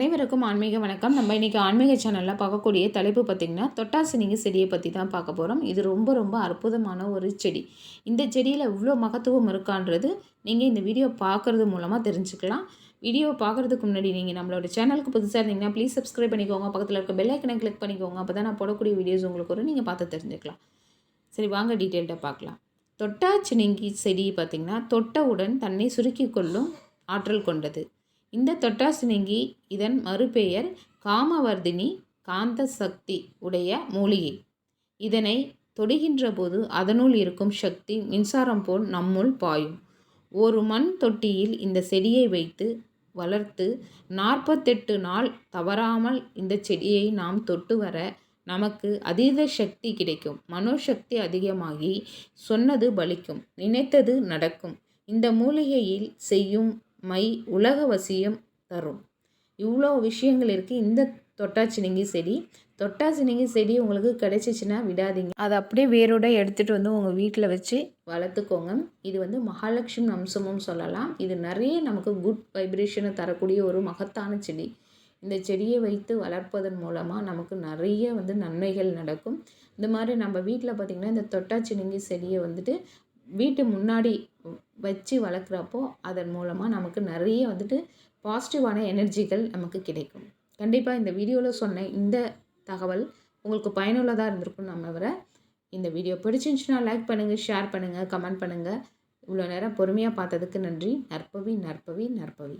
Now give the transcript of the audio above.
அனைவருக்கும் ஆன்மீக வணக்கம். நம்ம இன்றைக்கி ஆன்மீக சேனலில் பார்க்கக்கூடிய தலைப்பு பார்த்திங்கன்னா தொட்டாசினிங்க செடியை பற்றி தான் பார்க்க போகிறோம் இது ரொம்ப ரொம்ப அற்புதமான ஒரு செடி. இந்த செடியில் இவ்வளோ மகத்துவம் இருக்கான்றது நீங்கள் இந்த வீடியோ பார்க்குறது மூலமாக தெரிஞ்சுக்கலாம். வீடியோ பார்க்குறதுக்கு முன்னாடி நீங்கள் நம்மளோட சேனலுக்கு புதுசாக இருந்தீங்கன்னா ப்ளீஸ் சப்ஸ்கிரைப் பண்ணிக்கோங்க. பக்கத்தில் இருக்க பெல்லைக்கனை கிளிக் பண்ணிக்கோங்க. அப்போ தான் நான் போடக்கூடிய வீடியோஸ் உங்களுக்கு வரும். நீங்கள் பார்த்து தெரிஞ்சுக்கலாம். சரி வாங்க டீட்டெயில்டாக பார்க்கலாம். தொட்டாச்சினிங்கி செடி பார்த்திங்கன்னா தொட்டவுடன் தன்னை சுருக்கி கொள்ளும் ஆற்றல் கொண்டது. இந்த தொட்டாசினிங்கி இதன் மறுபெயர் காமவர்தினி காந்த சக்தி உடைய மூலிகை. இதனை தொடுகின்ற போது அதனுள் இருக்கும் சக்தி மின்சாரம் போல் நம்முள் பாயும். ஒரு மண் தொட்டியில் இந்த செடியை வைத்து வளர்த்து நாற்பத்தெட்டு நாள் தவறாமல் இந்த செடியை நாம் தொட்டு வர நமக்கு அதீத சக்தி கிடைக்கும். மனோசக்தி அதிகமாகி சொன்னது பலிக்கும். நினைத்தது நடக்கும். இந்த மூலிகையில் செய்யும் மை உலக வசியம் தரும். இவ்வளோ விஷயங்கள் இருக்குது இந்த தொட்டாச்சினிங்கி செடி. தொட்டாச்சினிங்கி செடி உங்களுக்கு கிடைச்சிச்சின்னா விடாதீங்க. அதை அப்படியே வேரோட எடுத்துகிட்டு வந்து உங்கள் வீட்டில் வச்சு வளர்த்துக்கோங்க. இது வந்து மகாலட்சுமி அம்சமும் சொல்லலாம். இது நிறைய நமக்கு குட் வைப்ரேஷனை தரக்கூடிய ஒரு மகத்தான செடி. இந்த செடியை வைத்து வளர்ப்பதன் மூலமாக நமக்கு நிறைய வந்து நன்மைகள் நடக்கும். இந்த மாதிரி நம்ம வீட்டில் பார்த்திங்கன்னா இந்த தொட்டாச்சினிங்கி செடியை வந்துட்டு வீட்டு முன்னாடி வச்சு வளர்க்குறப்போ அதன் மூலமாக நமக்கு நிறைய வந்துட்டு பாசிட்டிவான எனர்ஜிகள் நமக்கு கிடைக்கும். கண்டிப்பாக இந்த வீடியோவில் சொன்ன இந்த தகவல் உங்களுக்கு பயனுள்ளதாக இருந்திருக்கும் நம்ம வர இந்த வீடியோ பிடிச்சிருந்துச்சுன்னா லைக் பண்ணுங்கள் ஷேர் பண்ணுங்கள் கமெண்ட் பண்ணுங்கள் இவ்வளோ நேரம் பொறுமையாக பார்த்ததுக்கு நன்றி. நற்பவி நற்பவி நற்பவி.